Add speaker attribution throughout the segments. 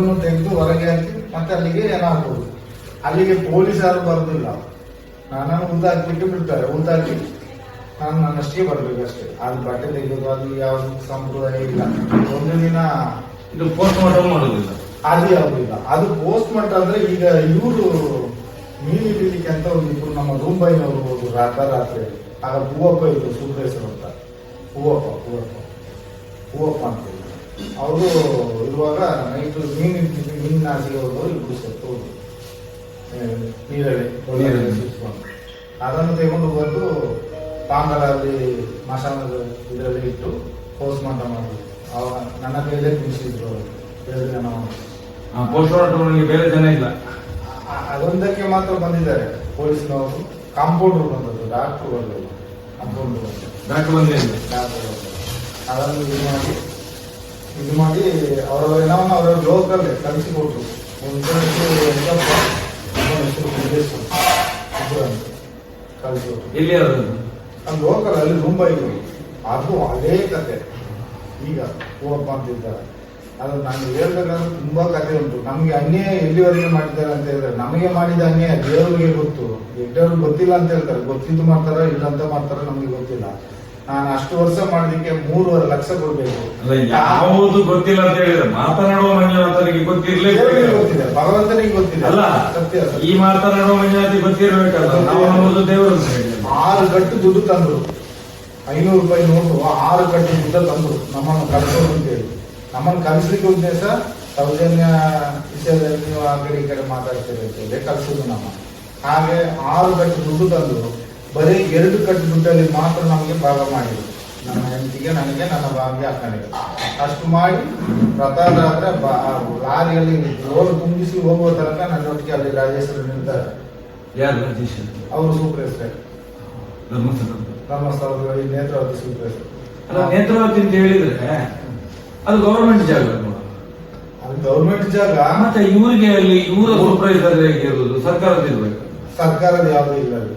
Speaker 1: ತೆಗೆದು ಹೊರಗೆ ಹಾಕಿ ಮತ್ತೆ ಅಲ್ಲಿಗೆ ಏನಾಗ್ಬೋದು ಅಲ್ಲಿಗೆ ಪೊಲೀಸರು ಬರೋದಿಲ್ಲ. ನನ್ನನ್ನು ಉದ್ದಾಕ್ಬಿಟ್ಟು ಬಿಡ್ತಾರೆ ಉದ್ದಾಕಿ ನಾನು ನನ್ನಷ್ಟೇ ಬರ್ಬೇಕು ಅಷ್ಟೇ. ಅದು ಬಟ್ಟೆ ತೆಗೆಯೋದು ಅದು ಯಾವ ಸಂಪ್ರದಾಯ ಇಲ್ಲ. ಒಂದು ದಿನ
Speaker 2: ಇದು ಪೋಸ್ಟ್ ಮಾರ್ಟಮ್ ಮಾಡೋದಿಲ್ಲ.
Speaker 1: ಅದು ಯಾವುದಿಲ್ಲ. ಅದು ಪೋಸ್ಟ್ ಮಾರ್ಟಮ್ ಅಂದ್ರೆ ಈಗ ಇವರು ಮೀನು ಹಿಡಿಲಿಕ್ಕೆ ಅಂತ ಒಂದು ಇಬ್ರು ನಮ್ಮ ರೂಂಬೈನವರು ಹೋದ್ರು ರಾತ್ರ ರಾತ್ರಿ. ಆಗ ಹೂವಪ್ಪ ಇದ್ರು ಸುಬ್ರೇಶ್ವರ ಅಂತ. ಹೂವಪ್ಪ ಹೂವಪ್ಪ. ಹೂವಪ್ಪ ಅಂತ. ಅವರು ಇರುವಾಗ ನೈಟ್ ಮೀನು ಮೀನು ನಾಸಿಗೆ ಹೋದವರು ಇಬ್ರು ಸತ್ತು ನೀರಲ್ಲಿ. ಅದನ್ನು ತಗೊಂಡು ಬಂದು ಪಾಂಗಲಲ್ಲಿ ಮಸಾಲದ ಇದರಲ್ಲಿ ಇಟ್ಟು ಪೋಸ್ಟ್ ಮಾರ್ಟಮ್ ಮಾಡಿದ್ರು. ಅವಾಗ ನನ್ನ ಕೈಲೇ ಮುಗಿಸಿದ್ರು ಅವರು. ಎರಡು ಜನ
Speaker 2: ಪೋಸ್ಟ್ ಮಾರ್ಟಮ್ ಬೇರೆ ಜನ ಇಲ್ಲ.
Speaker 1: ಅದೊಂದಕ್ಕೆ ಮಾತ್ರ ಬಂದಿದ್ದಾರೆ. ಪೊಲೀಸ್ನವರು ಕಾಂಪೌಂಡರ್ ಬಂದದ್ದು ಡಾಕ್ಟರ್ ಬಂದದ್ದು ಕಾಂಪೌಂಡರ್ ಬಂದರು
Speaker 2: ಡಾಕ್ಟರ್ ಬಂದೇ ಇಲ್ಲ
Speaker 1: ಡಾಕ್ಟರ್ ಅದನ್ನು ಇದು ಮಾಡಿ ಇದು ಮಾಡಿ ಅವರ ಏನವನ್ನ ಅವರ ಲೋಕಲ್ಲೇ ಕಲಿಸಿಕೊಟ್ರು ಒಂದು ಹೆಸರು
Speaker 2: ಎಲ್ಲಿ
Speaker 1: ಲೋಕಲ್ ಅಲ್ಲಿ ಮುಂಬೈ ಅದು ಅದೇ ಕತೆ. ಈಗ ಹೋಗಪ್ಪ ಅಂತಿದ್ದಾರೆ ಅದು ನಾನು ಹೇಳ್ಬೇಕಾದ್ರೆ ತುಂಬಾ ಕತೆ ಉಂಟು. ನಮಗೆ ಅನ್ಯಾಯ ಎಲ್ಲಿವರೆಗೆ ಮಾಡಿದ್ದಾರೆ ಅಂತ ಹೇಳಿದ್ರೆ ನಮಗೆ ಮಾಡಿದ ಅನ್ಯಾಯ ದೇವರಿಗೆ ಗೊತ್ತು. ಎಡ್ಡವ್ರಿಗೆ ಗೊತ್ತಿಲ್ಲ ಅಂತ ಹೇಳ್ತಾರೆ. ಗೊತ್ತಿದ್ದು ಮಾಡ್ತಾರ ಇಲ್ಲ ಅಂತ ಮಾಡ್ತಾರ ನಮಗೆ ಗೊತ್ತಿಲ್ಲ. ನಾನು ಅಷ್ಟು ವರ್ಷ ಮಾಡಿದಕ್ಕೆ ಮೂರುವರೆ ಲಕ್ಷ ಕೊಡ್ಬೇಕು.
Speaker 2: ಅಲ್ಲ ಯಾವುದು ಗೊತ್ತಿಲ್ಲ ಅಂತ ಹೇಳಿದ್ರೆ ಮಾತನಾಡುವ ಮಂಜುನಾಥನಿಗೆ ಗೊತ್ತಿರ್ಲೇ
Speaker 1: ಗೊತ್ತಿದೆ ಭಗವಂತನಿಗೆ ಗೊತ್ತಿದೆ.
Speaker 2: ಅಲ್ಲ
Speaker 1: ಸತ್ಯ.
Speaker 2: ಈ ಮಾತನಾಡುವ ಮಂಜುನಾಥಿ ಗೊತ್ತಿರ್ಬೇಕಲ್ಲ ನಾವು ನಮ್ಮದು ದೇವರು
Speaker 1: ಆರು ಗಟ್ಟು ದುಡ್ಡು ತಂದ್ರು. ಐನೂರು ರೂಪಾಯಿ ನೋಟು ಆರು ಗಟ್ಟು ದುಡ್ಡು ತಂದ್ರು. ನಮ್ಮನ್ನು ಅಂತ ಹೇಳಿ. ನಮ್ಮನ್ನು ಕಲಿಸ್ಲಿಕ್ಕೆ ಉದ್ದೇಶ ಸೌಜನ್ಯ ವಿಷಯದಲ್ಲಿ ನೀವು ಆ ಕಡೆ ಈ ಕಡೆ ಮಾತಾಡ್ತೀರಿ ಅಂತೇಳಿ ಕಲಿಸೋದು ನಮ್ಮ. ಹಾಗೆ ಆರು ಗಟ್ಟು ದುಡ್ಡು ತಂದ್ರು. ಬರೀ ಎರಡು ಕಟ್ಟು ದುಡ್ಡಲ್ಲಿ ಮಾತ್ರ ನಮಗೆ ಭಾಗ ಮಾಡಿದ್ರು. ನನ್ನ ಹೆಂಡತಿಗೆ ನನಗೆ ನನ್ನ ಭಾಗ್ಯ ಅಕ್ಕನಿಗೆ. ಅಷ್ಟು ಮಾಡಿ ಪ್ರತಾರಾದ್ರೆ ಲಾರಿಯಲ್ಲಿ ಲೋಡ್ ತುಂಬಿಸಿ ಹೋಗುವ ತನಕ ನನ್ನೊಟ್ಟಿಗೆ ಅಲ್ಲಿ ರಾಜೇಶ್ವರ ನಿಲ್ತಾರೆ
Speaker 2: ಯಾರು ರಾಜೇಶ್
Speaker 1: ಅವರು ಸೂಪರ್
Speaker 2: ಧರ್ಮಸ್ಥಳ.
Speaker 1: ಧರ್ಮಸ್ಥಳದಲ್ಲಿ ನೇತ್ರಾವತಿ ಸ್ವೀಕರಿಸ
Speaker 2: ಅಲ್ಲ ನೇತ್ರಾವತಿ ಅಂತ ಹೇಳಿದ್ರೆ ಅದು ಗೌರ್ಮೆಂಟ್ ಜಾಗ?
Speaker 1: ಅದು ಗೌರ್ಮೆಂಟ್ ಜಾಗ.
Speaker 2: ಮತ್ತೆ ಇವರಿಗೆ ಅಲ್ಲಿ ಇವರ ಸೂಪರ್ವೈಸರ್ ಇರೋದು? ಸರ್ಕಾರದ ಇರ್ಬೇಕು.
Speaker 1: ಸರ್ಕಾರದ ಯಾವ್ದು ಇಲ್ಲ ಅಲ್ಲಿ.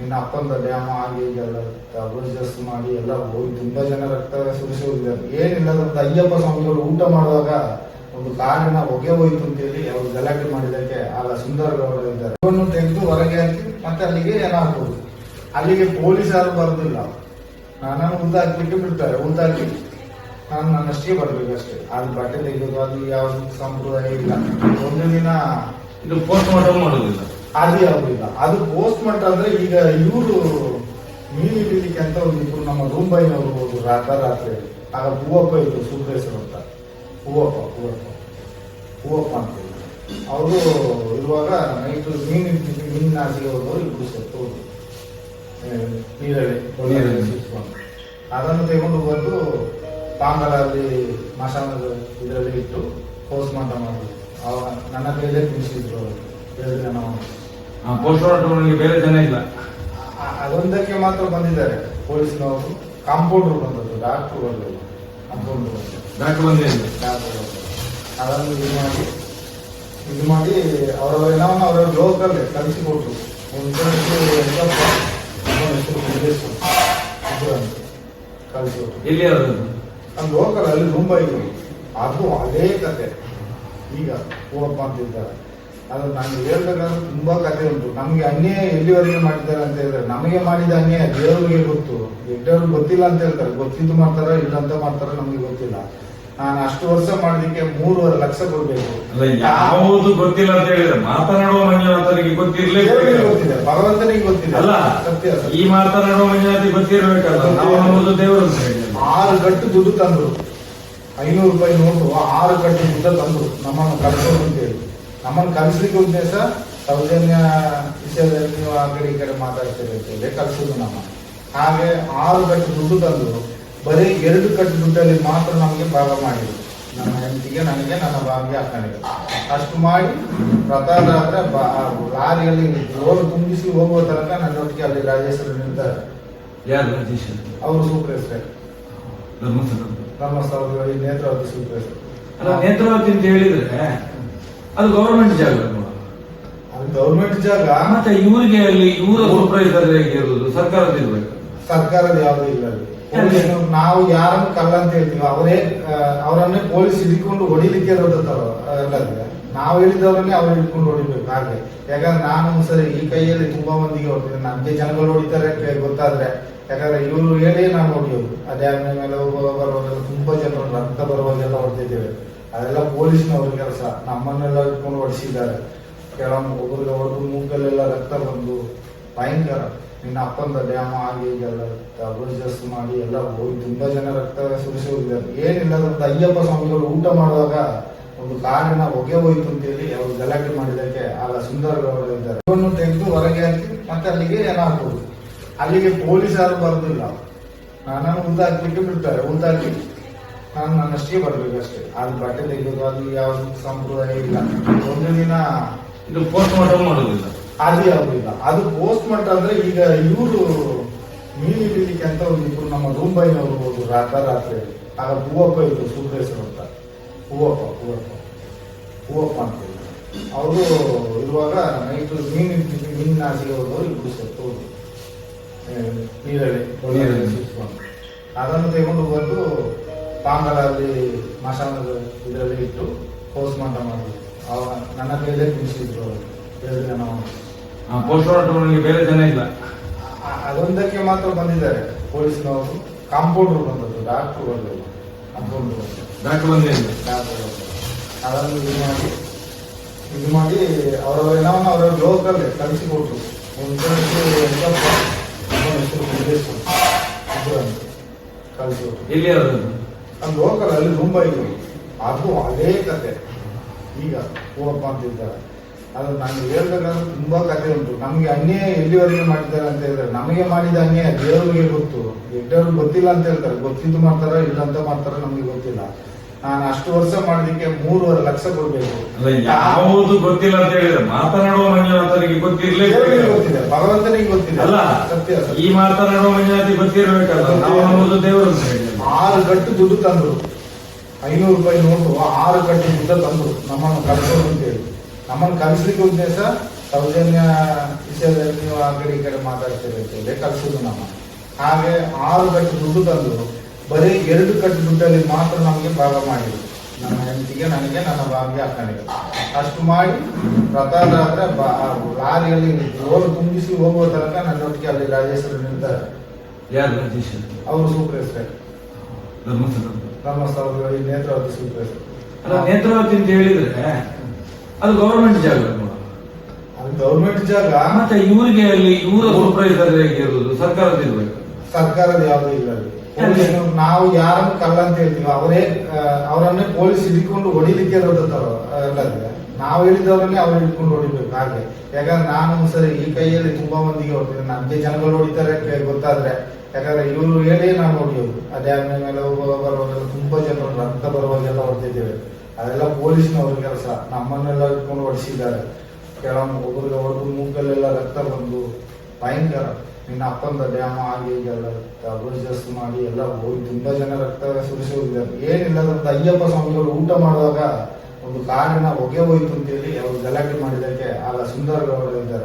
Speaker 1: ನಿನ್ನ ಅಪ್ಪಂದ ಡ್ಯಾಮ್ ಆಗಿ ಎಲ್ಲ ಜಸ್ಟ್ ಮಾಡಿ ಎಲ್ಲ ಹೋಗಿ ತುಂಬಾ ಜನ ರಕ್ತ ಸುರಿಸಿ ಹೋಗಿದ್ದಾರೆ. ಏನಿಲ್ಲ ಅಂತ ಅಯ್ಯಪ್ಪ ಸ್ವಾಮಿಗಳು ಊಟ ಮಾಡುವಾಗ ಒಂದು ಕಾರಿನ ಹೊಗೆ ಹೋಯ್ತು ಅಂತ ಹೇಳಿ ಅವರು ಗಲಾಟೆ ಮಾಡಿದಕ್ಕೆ ಆಗ ಸುಂದರ ಗೌಡ ಇದ್ದಾರೆ. ಇವನ್ನು ತೆಗೆದು ಹೊರಗೆ ಹಾಕಿ ಮತ್ತೆ ಅಲ್ಲಿಗೆ ಏನಾಗ್ಬೋದು ಅಲ್ಲಿಗೆ ಪೊಲೀಸರು ಬರೋದಿಲ್ಲ. ನಾನು ಉದ್ದಾಕ್ಬಿಟ್ಟು ಬಿಡ್ತಾರೆ ಉದ್ದಾಕಿ ನಾನು ನನ್ನಷ್ಟೇ ಅಷ್ಟೇ ಅದು ಬಟ್ಟೆ ತೆಗೆದು ಅದು ಯಾವ ಸಂಪ್ರದಾಯ ಇಲ್ಲ. ಒಂದು ದಿನ
Speaker 2: ಇದು ಪೋಸ್ಟ್ ಮಾರ್ಟಮ್ ಮಾಡೋದಿಲ್ಲ.
Speaker 1: ಅದು ಯಾವುದಿಲ್ಲ ಅದು ಪೋಸ್ಟ್ ಮಾರ್ಟಮ್ ಅಂದ್ರೆ ಈಗ ಇವರು ಮೀನು ಹಿಡಿಲಿಕ್ಕೆ ಅಂತ ಒಂದು ಇಬ್ರು ನಮ್ಮ ರೂಂಬೈನವರು ಹೋದ್ರು ರಾತ್ರಿ ರಾತ್ರಿ ಆಗ ಹೂವಪ್ಪ ಇದ್ರು ಸುಬ್ರೇಶ್ವರ ಅಂತ. ಹೂವಪ್ಪ ಹೂವಪ್ಪ. ಹೂವಪ್ಪ ಅಂತ ಅವರು ಇರುವಾಗ ನೈಟ್ ಮೀನು ಹಿಡ್ತಿದ್ರು ಮೀನು ಆಸೆಗೆ ಹೋದವರು ಇಬ್ರು ಸತ್ತು ನೀರಲ್ಲಿ. ಅದನ್ನು ತಗೊಂಡು ಬಂದು ಪಾಂಗಲಲ್ಲಿ ಮಸಾಲದ ಇದರಲ್ಲಿ ಇಟ್ಟು ಪೋಸ್ಟ್ ಮಾರ್ಟಮ್ ಮಾಡಿದ್ರು. ಅವಾಗ ನನ್ನ ಕೈಲೇ ತಿನ್ನಿಸಿದ್ರು ಅವರು. ಎರಡು ಜನ
Speaker 2: ಪೋಸ್ಟ್ ಮಾರ್ಟಮ್ ಬೇರೆ ಜನ ಇಲ್ಲ.
Speaker 1: ಅದೊಂದಕ್ಕೆ ಮಾತ್ರ ಬಂದಿದ್ದಾರೆ. ಪೊಲೀಸ್ನವರು ಕಾಂಪೌಂಡರ್ ಬಂದದ್ದು ಡಾಕ್ಟರ್ ಬಂದರು ಕಾಂಪೌಂಡರ್
Speaker 2: ಡಾಕ್ಟರ್ ಬಂದೇ ಇಲ್ಲ.
Speaker 1: ಡಾಕ್ಟರ್ ಬಂದರು ಅದನ್ನು ಇದು ಮಾಡಿ ಇದು ಮಾಡಿ ಅವರ ಎಲ್ಲವನ್ನು ಅವರ ಲೋಕಲ್ಲೇ ಕಲಿಸಿಕೊಟ್ರು ಒಂದು ಇಬ್ಬರು
Speaker 2: ಎಲ್ಲಿ ಅದು
Speaker 1: ಅದು ಲೋಕಲ್ ಅಲ್ಲಿ ಮುಂಬೈ ಅದು ಅದೇ ಕತೆ. ಈಗ ಓಪ್ ಅಂತಿದ್ದಾರೆ ಅದು ನಾನು ಹೇಳ್ಬೇಕಾದ್ರೆ ತುಂಬಾ ಕಥೆ ಉಂಟು. ನಮಗೆ ಅನ್ಯಾಯ ಎಲ್ಲಿವರೆಗೆ ಮಾಡಿದ್ದಾರೆ ಅಂತ ಹೇಳಿದ್ರೆ ನಮಗೆ ಮಾಡಿದ ಅನ್ಯಾಯ ದೇವರಿಗೆ ಗೊತ್ತು. ಎಡ್ಡವ್ರು ಗೊತ್ತಿಲ್ಲ ಅಂತ ಹೇಳ್ತಾರೆ. ಗೊತ್ತಿದ್ದು ಮಾಡ್ತಾರ ಇಲ್ಲ ಅಂತ ಮಾಡ್ತಾರ ನಮಗೆ ಗೊತ್ತಿಲ್ಲ. ನಾನು ಅಷ್ಟು ವರ್ಷ ಮಾಡಿದಕ್ಕೆ ಮೂರುವರೆ ಲಕ್ಷ ಕೊಡ್ಬೇಕು.
Speaker 2: ಯಾವುದು ಗೊತ್ತಿಲ್ಲ ಅಂತ ಹೇಳಿದ್ರೆ ಮಾತನಾಡುವ ಮಂಜುನಾಥರಿಗೆ ಗೊತ್ತಿರ್ಲಿ
Speaker 1: ಗೊತ್ತಿದೆ ಭಗವಂತನಿಗೆ ಗೊತ್ತಿದೆ.
Speaker 2: ಅಲ್ಲ
Speaker 1: ಸತ್ಯ.
Speaker 2: ಈ ಮಾತನಾಡುವ ಮಂಜುನಾಥಿ ಗೊತ್ತಿರ್ಬೇಕಲ್ಲ ನಾವು ಅನ್ನೋದು ದೇವರು
Speaker 1: ಆರು ಗಟ್ಟು ದುಡ್ಡು ತಂದ್ರು. ಐನೂರು ರೂಪಾಯಿ ನೋಟು ಆರು ಗಟ್ಟು ದುಡ್ಡು ತಂದ್ರು. ನಮ್ಮನ್ನು ಅಂತ ಅಂತೇಳಿ ನಮ್ಮನ್ನು ಕಲಿಸ್ಲಿಕ್ಕೆ ಉದ್ದೇಶ ಸೌಜನ್ಯ ವಿಷಯದಲ್ಲಿ ನೀವು ಆ ಕಡೆ ಈ ಕಡೆ ಮಾತಾಡ್ತಿರ್ತೇವೆ ಕಲಿಸೋದು ನಮ್ಮ. ಹಾಗೆ ಆರು ಕಟ್ಟು ದುಡ್ಡು ತಂದು ಬರೀ ಎರಡು ಕಟ್ಟು ದುಡ್ಡಲ್ಲಿ ಮಾತ್ರ ನಮಗೆ ಭಾಗ ಮಾಡಿದ್ರು. ನಮ್ಮ ಹೆಂಡತಿಗೆ ನನಗೆ ನನ್ನ ಭಾಗ್ಯ ಅಕ್ಕನಿಗೆ ಅಷ್ಟು ಮಾಡಿ ಪ್ರತಾಪರಾತ್ರೆ ಲಾರಿಯಲ್ಲಿ ರೋಡ್ ತುಂಬಿಸಿ ಹೋಗುವ ತನಕ ನನ್ನೊಟ್ಟಿಗೆ ಅಲ್ಲಿ ರಾಜೇಶ್ವರ ನಿಂತಾರೆ.
Speaker 2: ಯಾರು ರಾಜೇಶ್
Speaker 1: ಅವರು ಸೂಪರ್
Speaker 2: ಧರ್ಮಸ್ಥಳ.
Speaker 1: ಧರ್ಮಸ್ಥಳದಲ್ಲಿ ನೇತ್ರಾವತಿ ಸೂಪರ್
Speaker 2: ಅಲ್ಲ ನೇತ್ರಾವತಿ ಅಂತ ಹೇಳಿದ್ರೆ ಅದು ಗೌರ್ಮೆಂಟ್ ಜಾಗ
Speaker 1: ಗೌರ್ಮೆಂಟ್ ಜಾಗ.
Speaker 2: ಮತ್ತೆ ಇವರಿಗೆ ಅಲ್ಲಿ ಇವರ ಸೂಪರ್ವೈಸರ್ ಇರೋದು ಸರ್ಕಾರದ ಇರ್ಬೇಕು
Speaker 1: ಸರ್ಕಾರದ ಯಾವ್ದು ಇಲ್ಲ ನಾವು ಯಾರನ್ನು ಕಲ್ಲ ಅಂತ ಹೇಳ್ತೀವಿ ಅವರೇ ಅವರನ್ನೇ ಪೊಲೀಸ್ ಹಿಡ್ಕೊಂಡು ಹೊಡಿಲಿಕ್ಕೆ ಅಲ್ಲದೆ. ನಾವು ಹೇಳಿದವರನ್ನೇ ಅವ್ರು ಹಿಡ್ಕೊಂಡು ಹೊಡಿಬೇಕು ಹಾಗೆ. ಯಾಕಂದ್ರೆ ನಾನು ಸರಿ ಈ ಕೈಯಲ್ಲಿ ತುಂಬಾ ಮಂದಿಗೆ ಹೊಡ್ತೀನಿ. ನಮ್ಗೆ ಜನಗಳು ಹೊಡಿತಾರೆ ಗೊತ್ತಾದ್ರೆ ಯಾಕಂದ್ರೆ ಇವರು ಹೇಳಿ ನಾನು ಹೊಡಿಯೋದು. ಅದೇ ಆದ್ಮೇಲೆ ಮೇಲೆ ಬರುವಾಗೆಲ್ಲ ತುಂಬಾ ಜನರು ರಕ್ತ ಬರುವಾಗೆಲ್ಲ ಹೊಡೆದಿದ್ದೇವೆ ಅದೆಲ್ಲ ಪೊಲೀಸ್ನವ್ರ ಕೆಲಸ. ನಮ್ಮನ್ನೆಲ್ಲ ಇಟ್ಕೊಂಡು ಹೊಡಿಸಿದ್ದಾರೆ. ಕೆಲವೊಂದು ಒಬ್ಬರಿಗೆ ಹೊಡೆದು ಮೂಗಲ್ಲೆಲ್ಲ ರಕ್ತ ಬಂದು ಭಯಂಕರ. ನಿನ್ನ ಅಪ್ಪಂದ ಡ್ಯಾಮ್ ಆಗಿ ಈಗೆಲ್ಲ ಅಬ್ರೋಜಸ್ ಮಾಡಿ ಎಲ್ಲ ಹೋಗಿ ತುಂಬಾ ಜನ ರಕ್ತ ಸುರಿಸಿ ಹೋಗಿದ್ದಾರೆ. ಏನಿಲ್ಲ ಅಂತ ಅಯ್ಯಪ್ಪ ಸ್ವಾಮಿಗಳು ಊಟ ಮಾಡುವಾಗ ಒಂದು ಕಾರಿನ ಹೊಗೆ ಹೋಯ್ತು ಅಂತೇಳಿ ಅವರು ಗಲಾಟೆ ಮಾಡಿದಕ್ಕೆ ಆಗ ಸುಂದರ ಗೌಡ ಇದ್ದಾರೆ. ತೆಗೆದು ಹೊರಗೆ ಹಾಕಿ ಮತ್ತೆ ಅಲ್ಲಿಗೆ ಏನಾಗ್ಬೋದು ಅಲ್ಲಿಗೆ ಪೊಲೀಸ್ ಯಾರು ಬರೋದಿಲ್ಲ. ನಾನು ಉದ್ದಾಕ್ಲಿಕ್ಕೆ ಬಿಡ್ತಾರೆ. ಉದ್ದಾಕಿ ನಾನು ನನ್ನಷ್ಟೇ ಬರ್ಬೇಕು ಅಷ್ಟೇ. ಅದು ಬಟ್ಟೆ ತೆಗೆಯೋದು ಅದು ಯಾವ ಸಂಪ್ರದಾಯ ಇಲ್ಲ. ಒಂದು ದಿನ
Speaker 2: ಇದು ಪೋಸ್ಟ್ ಮಾರ್ಟಮ್ ಮಾಡೋದಿಲ್ಲ.
Speaker 1: ಅದು ಯಾವ್ದು ಇಲ್ಲ. ಅದು ಪೋಸ್ಟ್ ಮಾರ್ಟಮ್ ಅಂದ್ರೆ ಈಗ ಇವರು ಮೀನು ಹಿಡಿಲಿಕ್ಕೆ ಅಂತ ಒಂದು ಇಬ್ರು ನಮ್ಮ ರೂಂಬೈನವರು ಹೋದ್ರು ರಾತ್ರಿ ರಾತ್ರಿ. ಆಗ ಹೂವಪ್ಪ ಇದ್ರು ಸುಬ್ರೇಶ್ವರ ಅಂತ. ಹೂವಪ್ಪ ಹೂವಪ್ಪ. ಹೂವಪ್ಪ ಅಂತ ಅವರು ಇರುವಾಗ ನೈಟ್ ಮೀನು ಮೀನಿನ ಅವರು ಹೋದವರು ಇಬ್ರು ಸತ್ತು ನೀರಲ್ಲಿ.
Speaker 2: ನೀರಲ್ಲಿ.
Speaker 1: ಸುತ್ಕೊಂಡು ಅದನ್ನು ತಗೊಂಡು ಬಂದು ಪಾಂಗಲಲ್ಲಿ ಮಶಾನದ ಇದರಲ್ಲಿ ಇಟ್ಟು ಪೋಸ್ಟ್ ಮಾರ್ಟಮ್ ಮಾಡಿದ್ರು. ಅವಾಗ ನನ್ನ ಕೈಲೇ ಅವರು. ಎರಡು ಜನ
Speaker 2: ಪೋಸ್ಟ್ ಮಾರ್ಟಮ್ ಬೇರೆ ಜನ ಇಲ್ಲ.
Speaker 1: ಅದೊಂದಕ್ಕೆ ಮಾತ್ರ ಬಂದಿದ್ದಾರೆ. ಪೊಲೀಸ್ನವರು ಕಾಂಪೌಂಡರ್ ಬಂದದ್ದು ಡಾಕ್ಟರ್ ಬಂದದ್ದು ಕಾಂಪೌಂಡರ್
Speaker 2: ಡಾಕ್ಟರ್ ಬಂದೇ ಇಲ್ಲ.
Speaker 1: ಡಾಕ್ಟರ್ ಅದನ್ನು ಇದು ಮಾಡಿ ಇದು ಮಾಡಿ ಅವರ ಏನವನ್ನ ಅವರ ಲೋಕಲ್ಲೇ ಕಳಿಸಿಕೊಟ್ರು ಹೆಸರು ಕಳಿಸಿಕೊಟ್ರು
Speaker 2: ಎಲ್ಲಿ ಅದು
Speaker 1: ನಮ್ಮ ಲೋಕಲ್ ಅಲ್ಲಿ ಮುಂಬೈ ಅದು ಅದೇ ಕತೆ. ಈಗ ಹೋಗಪ್ಪ ಅಂತ ಇದ್ದಾರೆ. ಅದು ನಾನು ಹೇಳ್ಬೇಕಂದ್ರೆ ತುಂಬಾ ಕತೆ ಉಂಟು. ನಮ್ಗೆ ಅನ್ಯಾಯ ಎಲ್ಲಿವರೆಗೆ ಮಾಡಿದ್ದಾರೆ ಅಂತ ಹೇಳಿದ್ರೆ ನಮಗೆ ಮಾಡಿದ ಅನ್ಯಾಯ ದೇವರಿಗೆ ಗೊತ್ತು. ಎಡ್ಡವ್ರಿಗೆ ಗೊತ್ತಿಲ್ಲ ಅಂತ ಹೇಳ್ತಾರೆ. ಗೊತ್ತಿದ್ದು ಮಾಡ್ತಾರ ಇಲ್ಲ ಅಂತ ಮಾಡ್ತಾರ ನಮ್ಗೆ ಗೊತ್ತಿಲ್ಲ. ನಾನು ಅಷ್ಟು ವರ್ಷ ಮಾಡಲಿಕ್ಕೆ ಮೂರುವರೆ ಲಕ್ಷ ಕೊಡ್ಬೇಕು.
Speaker 2: ಯಾವುದು ಗೊತ್ತಿಲ್ಲ ಅಂತ ಹೇಳಿದ್ರೆ ಮಾತನಾಡುವ ಮಂಜುನಾಥರಿಗೆ
Speaker 1: ದೇವರಿಗೆ
Speaker 2: ಗೊತ್ತಿರ್ಲೇಬೇಕು
Speaker 1: ಗೊತ್ತಿದೆ. ಭಗವಂತನಿಗೆ ಗೊತ್ತಿದೆ.
Speaker 2: ಅಲ್ಲ
Speaker 1: ಸತ್ಯ
Speaker 2: ಈ ಮಾತನಾಡುವ ಮಂಜುನಾಥಿ ಗೊತ್ತಿರಬೇಕಲ್ಲ. ನಾವು ಅನ್ನೋದು ದೇವರು.
Speaker 1: ಆರು ಗಟ್ಟು ದುಡ್ಡು ತಂದ್ರು ಐನೂರು ರೂಪಾಯಿ ನೋಟು ಆರು ಗಟ್ಟು ದುಡ್ಡು ತಂದ್ರು ನಮ್ಮನ್ನು ಕಳಿಸೋದು ಅಂತೇಳಿ ನಮ್ಮನ್ನು ಕಳಿಸ್ಲಿಕ್ಕೆ ಉದ್ದೇಶ ಸೌಜನ್ಯ ವಿಷಯದಲ್ಲಿ ನೀವು ಆ ಕಡೆ ಈ ಕಡೆ ಮಾತಾಡ್ತೀರಿ ಅಂತೇಳಿ ಕಳಿಸೋದು ನಮ್ಮ ಹಾಗೆ ಆರು ಗಟ್ಟು ದುಡ್ಡು ತಂದ್ರು ಬರೀ ಎರಡು ಕಟ್ಟು ದುಡ್ಡಲ್ಲಿ ಮಾತ್ರ ನಮಗೆ ಭಾಗ ಮಾಡಿದ್ರು ನನ್ನ ಹೆಂಡತಿಗೆ ನನಗೆ ನನ್ನ ಬಾವಿಗೆ ಅಕ್ಕನಿಗೆ ಅಷ್ಟು ಮಾಡಿ ಪ್ರತಾಪರಾತ್ರೆ ಲಾರಿಯಲ್ಲಿ ರೋಡ್ ತುಂಬಿಸಿ ಹೋಗುವ ತನಕ ನನ್ನೊಟ್ಟಿಗೆ ಅಲ್ಲಿ ರಾಜೇಶ್ವರ ನಿಲ್ತಾರೆ
Speaker 2: ಯಾರು ರಾಜೇಶ್
Speaker 1: ಅವರು ಸೂಪರ್
Speaker 2: ಧರ್ಮಸ್ಥಳ
Speaker 1: ನೇತ್ರಾವತಿ
Speaker 2: ಅಲ್ಲ ನೇತ್ರಾವತಿ ಅಂತ ಹೇಳಿದ್ರೆ ಅದು ಗೌರ್ಮೆಂಟ್ ಜಾಗ?
Speaker 1: ಅದು ಗೌರ್ಮೆಂಟ್ ಜಾಗ.
Speaker 2: ಮತ್ತೆ ಇವರಿಗೆ ಅಲ್ಲಿ ಇವರ ಸೂಪರ್ವೈಸರ್ ಇರೋದು ಸರ್ಕಾರದ ಇರ್ಬೇಕು
Speaker 1: ಸರ್ಕಾರದ ಯಾವುದೂ ಇಲ್ಲ ನಾವು ಯಾರನ್ನು ಕಲ್ಲ ಅಂತ ಹೇಳ್ತೀವಿ ಅವರೇ ಅವರನ್ನೇ ಪೊಲೀಸ್ ಹಿಡ್ಕೊಂಡು ಹೊಡಿಲಿಕ್ಕೆ ಅಲ್ಲದೆ ನಾವು ಹೇಳಿದವರನ್ನೇ ಅವ್ರು ಹಿಡ್ಕೊಂಡು ಹೊಡಿಬೇಕು ಹಾಗೆ. ಯಾಕಂದ್ರೆ ನಾನು ಸರಿ ಈ ಕೈಯಲ್ಲಿ ತುಂಬಾ ಮಂದಿಗೆ ಹೊಡ್ತೀನಿ ನಮ್ಗೆ ಜನಗಳು ಹೊಡಿತಾರೆ ಗೊತ್ತಾದ್ರೆ ಯಾಕಂದ್ರೆ ಇವರು ಹೇಳಿ ನಾವು ಹೊಡಿಯೋದು ಅದೇ ಆಮೇಲೆ ಮೇಲೆ ಬರುವಾಗೆಲ್ಲ ತುಂಬಾ ಜನರು ರಕ್ತ ಬರುವಾಗೆಲ್ಲ ಹೊಡೆದಿದ್ದೇವೆ. ಅದೆಲ್ಲ ಪೊಲೀಸ್ನವ್ರ ಕೆಲಸ. ನಮ್ಮನ್ನೆಲ್ಲ ಇಟ್ಕೊಂಡು ಹೊಡಿಸಿದ್ದಾರೆ. ಕೆಲವೊಂದು ಒಬ್ಬರಿಗೆ ಹೊಡೆದು ಮೂಗಲ್ಲೆಲ್ಲ ರಕ್ತ ಬಂದು ಭಯಂಕರ. ನಿನ್ನ ಅಪ್ಪಂದ ಡ್ಯಾಮ ಆಗಿ ಎಲ್ಲ ಅಬ್ರೋಜಸ್ ಮಾಡಿ ಎಲ್ಲ ಹೋಗಿ ತುಂಬಾ ಜನ ರಕ್ತ ಸುರಿಸಿ ಹೋಗಿದ್ದಾರೆ. ಏನಿಲ್ಲ ಅಂತ ಅಯ್ಯಪ್ಪ ಸ್ವಾಮಿಗಳು ಊಟ ಮಾಡುವಾಗ ಒಂದು ಕಾರಿನ ಹೊಗೆ ಹೋಯ್ತು ಅಂತೇಳಿ ಅವರು ಗಲಾಟೆ ಮಾಡಿದಕ್ಕೆ ಆಗ ಸುಂದರ ಗೌಡ ಇದ್ದಾರೆ.